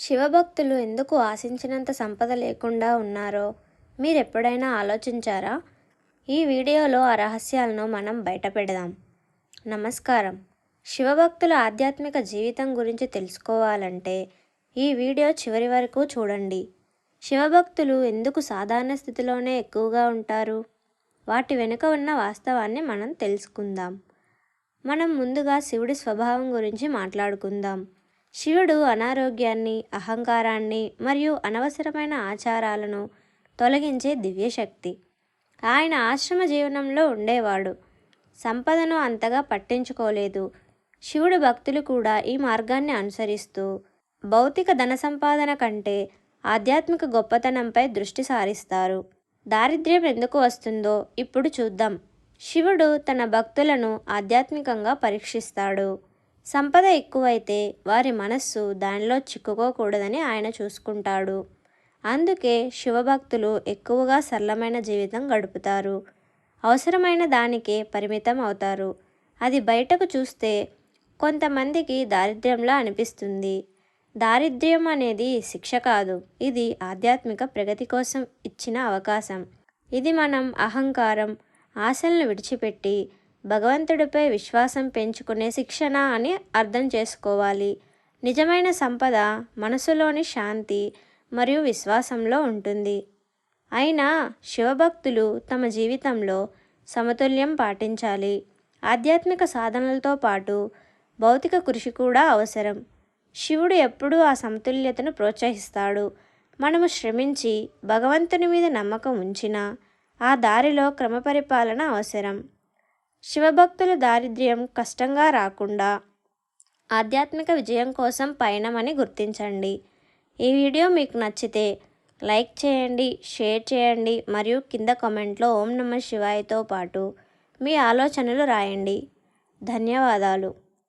శివభక్తులు ఎందుకు ఆశించినంత సంపద లేకుండా ఉన్నారో మీరెప్పుడైనా ఆలోచించారా? ఈ వీడియోలో ఆ రహస్యాలను మనం బయటపెడదాం నమస్కారం. శివభక్తుల ఆధ్యాత్మిక జీవితం గురించి తెలుసుకోవాలంటే ఈ వీడియో చివరి వరకు చూడండి. శివభక్తులు ఎందుకు సాధారణ స్థితిలోనే ఎక్కువగా ఉంటారు? వాటి వెనుక ఉన్న వాస్తవాన్ని మనం తెలుసుకుందాం. మనం ముందుగా శివుడి స్వభావం గురించి మాట్లాడుకుందాం. శివుడు అనారోగ్యాన్ని అహంకారాన్ని మరియు అనవసరమైన ఆచారాలను తొలగించే దివ్యశక్తి. ఆయన ఆశ్రమ జీవనంలో ఉండేవాడు. సంపదను అంతగా పట్టించుకోలేదు. శివుడు భక్తులు కూడా ఈ మార్గాన్ని అనుసరిస్తూ భౌతిక ధన సంపాదన కంటే ఆధ్యాత్మిక గొప్పతనంపై దృష్టి సారిస్తారు. దారిద్ర్యం ఎందుకు వస్తుందో ఇప్పుడు చూద్దాం. శివుడు తన భక్తులను ఆధ్యాత్మికంగా పరీక్షిస్తాడు. సంపద ఎక్కువైతే వారి మనస్సు దానిలో చిక్కుకోకూడదని ఆయన చూసుకుంటాడు. అందుకే శివభక్తులు ఎక్కువగా సరళమైన జీవితం గడుపుతారు. అవసరమైన దానికే పరిమితం అవుతారు. అది బయటకు చూస్తే కొంతమందికి దారిద్ర్యంలా అనిపిస్తుంది. దారిద్ర్యం అనేది శిక్ష కాదు. ఇది ఆధ్యాత్మిక ప్రగతి కోసం ఇచ్చిన అవకాశం. ఇది మనం అహంకారం ఆశలను విడిచిపెట్టి భగవంతుడిపై విశ్వాసం పెంచుకునే శిక్షణ అని అర్థం చేసుకోవాలి. నిజమైన సంపద మనసులోని శాంతి మరియు విశ్వాసంలో ఉంటుంది. అయినా శివభక్తులు తమ జీవితంలో సమతుల్యం పాటించాలి. ఆధ్యాత్మిక సాధనలతో పాటు భౌతిక కృషి కూడా అవసరం. శివుడు ఎప్పుడూ ఆ సమతుల్యతను ప్రోత్సహిస్తాడు. మనము శ్రమించి భగవంతుని మీద నమ్మకం ఉంచినా ఆ దారిలో క్రమపరిపాలన అవసరం. శివభక్తుల దారిద్ర్యం కష్టంగా రాకుండా ఆధ్యాత్మిక విజయం కోసం పయనమని గుర్తించండి. ఈ వీడియో మీకు నచ్చితే లైక్ చేయండి షేర్ చేయండి మరియు కింద కామెంట్లో ఓం నమ శివాయతో పాటు మీ ఆలోచనలు రాయండి. ధన్యవాదాలు.